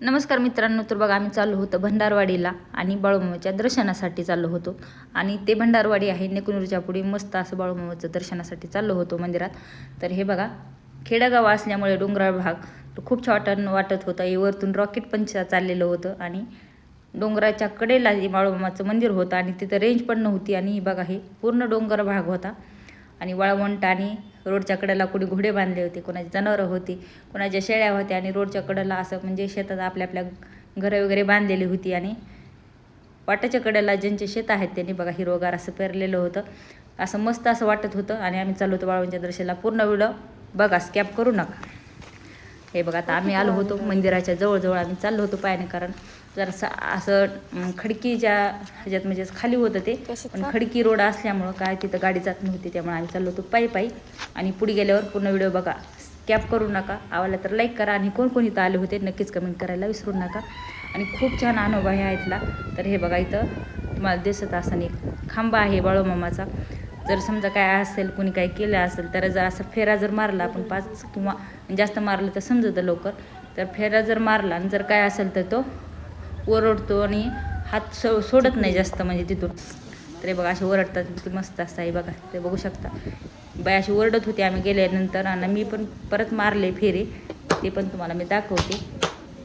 नमस्कार मित्रांनो तर बघा आम्ही चाललो होतो भंडारवाडीला आणि बाळूमामाच्या दर्शनासाठी चाललो होतो. आणि ते भंडारवाडी आहे नेकुनूरच्या पुढे मस्त असं बाळूमामाचं दर्शनासाठी चाललो होतो मंदिरात. तर हे बघा खेडेगाव असल्यामुळे डोंगराळ भाग खूप छान वाटत होता. हे वरतून रॉकेट पण चाललेलं होतं आणि डोंगराच्या कडेला हे बाळूमामाचं मंदिर होतं आणि तिथं रेंज पण नव्हती आणि हे बघा हे पूर्ण डोंगर भाग होता. आणि वाळवंट आणि रोडच्या कडेला कुणी घोडे बांधले होते कोणाची जनावरं होती कोणाच्या शेळ्या होत्या आणि रोडच्या कडेला असं म्हणजे शेतात आपल्या आपल्या घरं वगैरे बांधलेली होती आणि वाटाच्या कडेला ज्यांचे शेत आहेत त्यांनी बघा हिरोगार असं पेरलेलं होतं. असं मस्त असं वाटत होतं आणि आम्ही चाललो होतो बाळवंच्या दर्शनाला. पूर्ण वेळ बघा स्कॅप करू नका. हे बघा आता आम्ही आलो होतो मंदिराच्या जवळजवळ आम्ही चाललो होतो पायाने कारण जरासं असं खडकीच्या ह्याच्यात म्हणजे खाली होतं ते पण खडकी रोड असल्यामुळं काय तिथं गाडी जात नव्हती त्यामुळे आम्ही चाललो होतो पायी पायी. आणि पुढे गेल्यावर पूर्ण व्हिडिओ बघा. कॅप करू नका. आवडला तर लाईक करा आणि कोण कोण इथं आले होते नक्कीच कमेंट करायला विसरू नका. आणि खूप छान अनुभव आहे इथला. तर हे बघा इथं तुम्हाला दिसत असं एक खांबा आहे बाळूमामाचा जर समजा काय असेल कोणी काय केलं असेल तर जर असं फेरा जर मारला आपण पाच किंवा जास्त मारलं तर समजतं लवकर. तर फेरा जर मारला आणि जर काय असेल तर तो ओरडतो आणि हात सो सोडत नाही जास्त म्हणजे तिथून. तर बघा असे ओरडतात. किती मस्त असतं आहे बघा. ते बघू शकता. बाय अशी ओरडत होती आम्ही गेल्यानंतर आणि मी पण परत मारले फेरे. ते पण तुम्हाला मी दाखवते.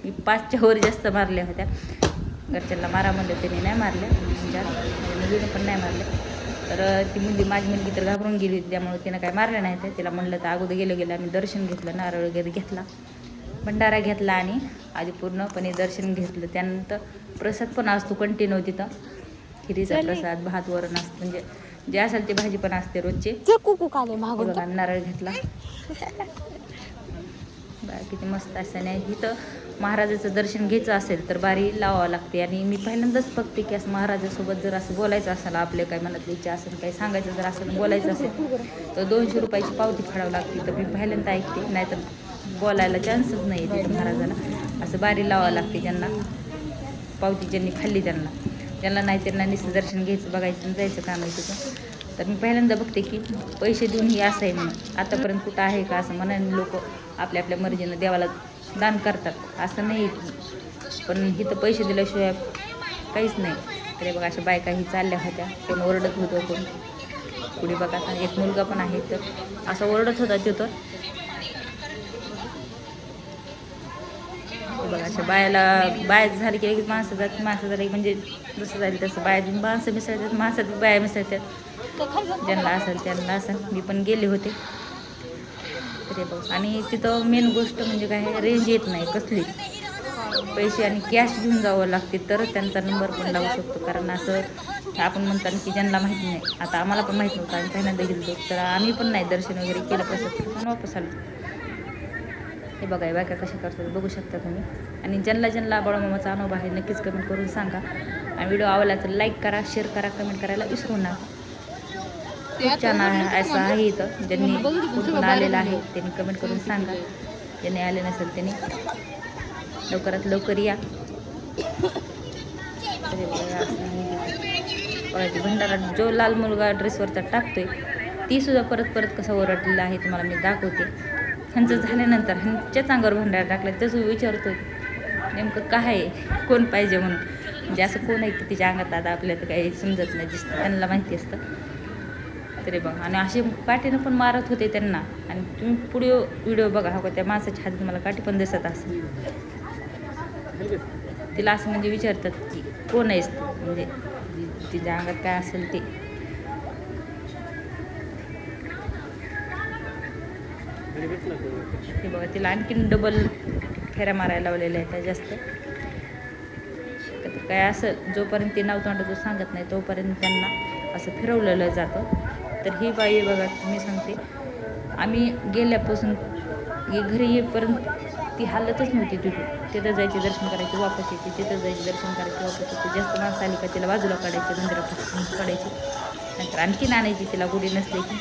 मी पाचच्या वर जास्त मारल्या होत्या. घरच्यांना मारा म्हणलं त्याने नाही मारल्या. म्हणजे मुलीनं पण नाही मारल्या. तर ती मुलगी माझी मुलगी तर घाबरून गेली होती. त्यामुळे तिनं काय मारलं नाही ते तिला म्हणलं तर अगोदर गेलं गेलं. आम्ही दर्शन घेतलं नारळ वगैरे घेतला. भंडारा घेतला आणि आधी पूर्णपणे दर्शन घेतलं. त्यानंतर प्रसाद पण असतो कंटिन्यू तिथं. खिरीचा प्रसाद भात वरण असतं. म्हणजे जे असेल ते भाजी पण असते रोजचे. बघा नारळ घेतला. किती मस्त असं नाही. इथं महाराजाचं दर्शन घ्यायचं असेल तर बारी लावावं लागते. आणि मी पहिल्यांदाच बघते की असं महाराजासोबत जर असं बोलायचं असेल आपल्या काही मनातली इच्छा असेल काही सांगायचं जर असेल बोलायचं असेल तर दोनशे रुपयाची पावती फाडावं लागते. तर मी पहिल्यांदा ऐकते नाहीतर बोलायला चान्सच नाही तिथं महाराजाला असं बारी लावावं लागते ज्यांना. पावती ज्यांनी खाल्ली त्यांना. ज्यांना नाही त्यांना नुसतं दर्शन घ्यायचं बघायचं आणि जायचं काम आहे तिथं. तर मी पहिल्यांदा बघते की पैसे देऊन ही असं आहे म्हणून. आतापर्यंत कुठं आहे का असं मनाने लोक आपल्या आपल्या मर्जीनं देवाला दान करतात. असं नाही पण इथं पैसे दिल्याशिवाय काहीच नाही. तरी बघा अशा बायका ही चालल्या होत्या. कोण ओरडत होतं कोण. पुढे बघा आता एक मुलगा पण आहे तर असं ओरडत होता तिथं. बघा अशा बायाला बाया झाली की एक माणसं जात माणसं झाली म्हणजे जसं झालं तसं. बाया माणसं मिसळतात माणसात बाया मिसळतात. ज्यांना असेल त्यांना असेल. मी पण गेले होते. तर बघ. आणि तिथं मेन गोष्ट म्हणजे काय रेंज येत नाही कसली. पैसे आणि कॅश घेऊन जावं लागते तरच त्यांचा नंबर पण लावू शकतो. कारण असं आपण म्हणतात की ज्यांना माहिती नाही. आता आम्हाला पण माहीत नव्हतं आणि पहिल्यांदा गेलो तर आम्ही पण नाही दर्शन वगैरे केलं प्रसाद पण वापस आलो. हे बघा बायका कशा करतात बघू शकता तुम्ही. आणि ज्यांना ज्यांना बाळूमामाचा अनुभव आहे नक्कीच कमेंट करून सांगा. आणि व्हिडिओ आवडला तर लाईक करा शेअर करा कमेंट करायला विसरू नका. खूप छान आहे असं आहे इथं. ज्यांनी कुठून आलेलं आहे त्यांनी कमेंट करून सांगा. ज्यांनी आले नसेल त्यांनी. लवकरात लवकर या. भंडारा जो लाल मुलगा ड्रेसवरचा टाकतोय ती सुद्धा परत परत कसा ओरडलेला आहे तुम्हाला मी दाखवते. ह्यांचं झाल्यानंतर ह्यांच्याच अंगावर भंडारा टाकला तसं विचारतो नेमकं काय आहे? कोण पाहिजे म्हणून? म्हणजे असं कोण आहे की तिच्या अंगात आता आपल्याला तर काही समजत नाही दिसतं त्यांना माहिती असतं. तरी बघा. आणि असे काठीनं पण मारत होते त्यांना. आणि तुम्ही पुढे व्हिडिओ बघा हा त्या माणसाच्या हातात मला काठी पण दिसत असेल. तिला असं म्हणजे विचारतात की कोण आहेस म्हणजे तिच्या अंगात काय असेल ते? हे बघा तिला आणखीन डबल फेऱ्या मारायला लावलेल्या आहेत जास्त. काय असं जोपर्यंत ते नाव तोंडाचं सांगत नाही तोपर्यंत त्यांना असं फिरवलेलं जातं. तर ही बाई बघा मी सांगते आम्ही गेल्यापासून हे घरी येईपर्यंत ती हालतच नव्हती तिथून तिथं जायचे दर्शन करायची वापस येते तिथं जायची दर्शन करायची वापस येते जास्त माणसं आली का तिला बाजूला काढायची मंदिरापासून काढायची. नंतर आणखीन आणायची तिला गुढी नसली की.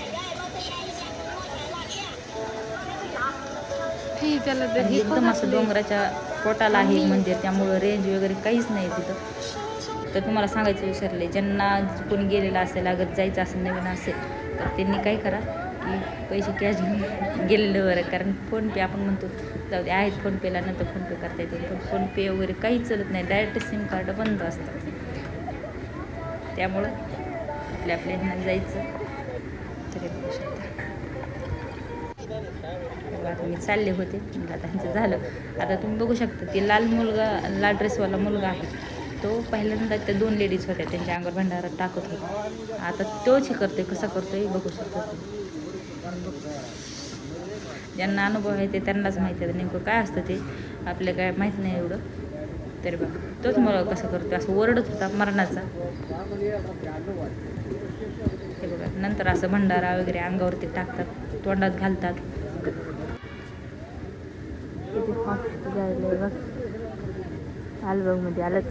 आणि एकदम असं डोंगराच्या पोटाला आहे मंदिर त्यामुळं रेंज वगैरे काहीच नाही तिथं. तर तुम्हाला सांगायचं विसरले ज्यांना कोणी गेलेलं असेल अगर जायचं असेल नवीन असेल तर त्यांनी काय करा की पैसे कॅश घेऊन गेलेलं बरं. कारण फोनपे आपण म्हणतो जाऊ दे आहेत फोनपेला नंतर फोनपे करता येते. पण फोनपे वगैरे काहीच चालत नाही. डायरेक्ट सिम कार्ड बंद असतं. त्यामुळं आपल्या ह्यानं जायचं. तरी बघू शकता आता मी चालले होते. म्हणलं आता ह्यांचं झालं. आता तुम्ही बघू शकता ते लाल मुलगा लाल ड्रेसवाला मुलगा आहे. तो पहिल्यांदा त्या दोन लेडीज होत्या त्यांच्या अंगावर भंडारा टाकत होता. आता तोच हे करतोय कसा करतोय बघू शकतो ज्यांना अनुभव आहे ते त्यांनाच माहिती आहे. नेमकं काय असतं ते आपल्या काय माहीत नाही एवढं. तरी बघा तोच मुलगा कसं करतो असं ओरडत होता मरणाचा. हे बघा नंतर असं भंडारा वगैरे अंगावरती टाकतात तोंडात घालतात. मध्ये आलंच.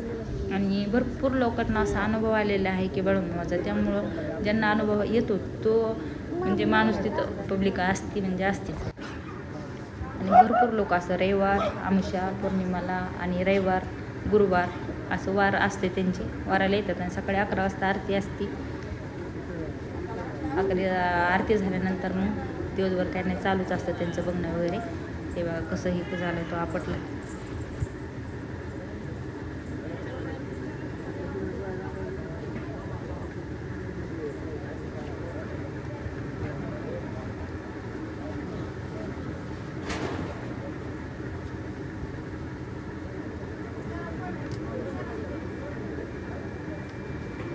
आणि भरपूर लोकांना असा अनुभव आलेला आहे की माझा त्यामुळं ज्यांना अनुभव येतो तो म्हणजे माणूस तिथं पब्लिक असती म्हणजे असतीच. आणि भरपूर लोक असं रविवार आमुषा पौर्णिमाला आणि रविवार गुरुवार असं वार असते त्यांचे. वाराला येतात आणि सकाळी अकरा वाजता आरती असते. अकरा आरती झाल्यानंतर मग दिवसभर त्यांनी चालूच असतं त्यांचं बघणं वगैरे. तेव्हा कसंही झालं तो आपटला.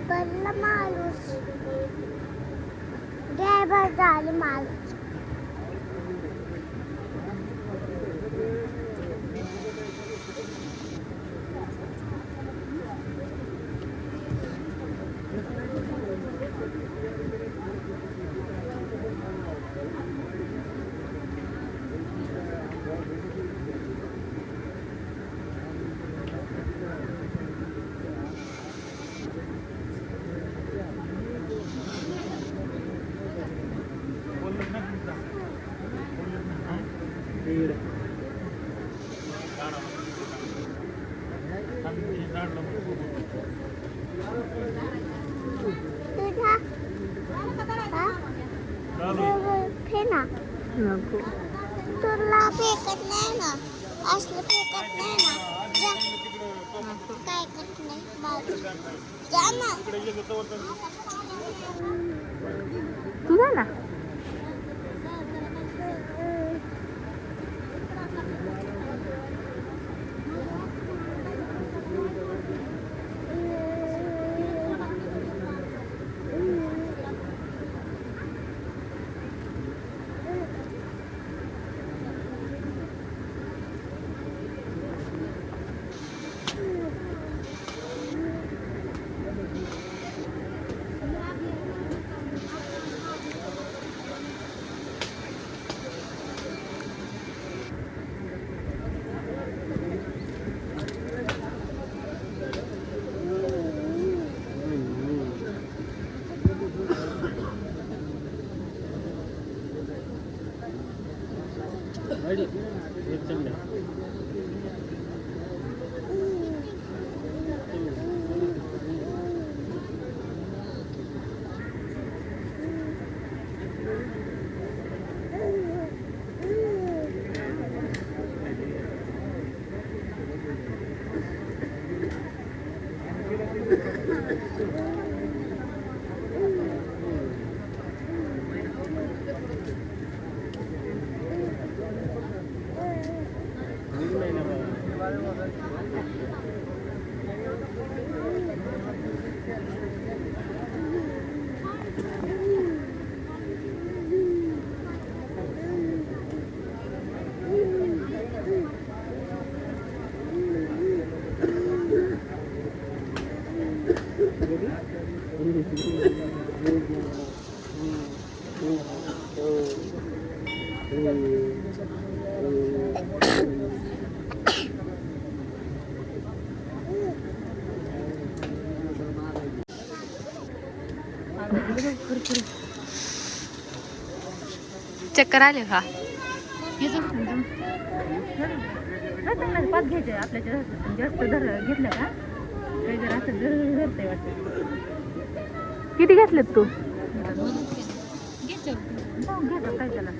पडला माणूस. ड्रायव्हर झाले माणूस. फेना नको तुला फेकत नाही ना असलं फेकत नाही ना जा. काय करत नाही जा ना तुझा ना चक्कर आले का? पाच घ्यायचे आपल्याच्या जास्त धर घेतलं का? काही जर असं वाटतं. किती घेतलेत तू? घेतात काय त्याला.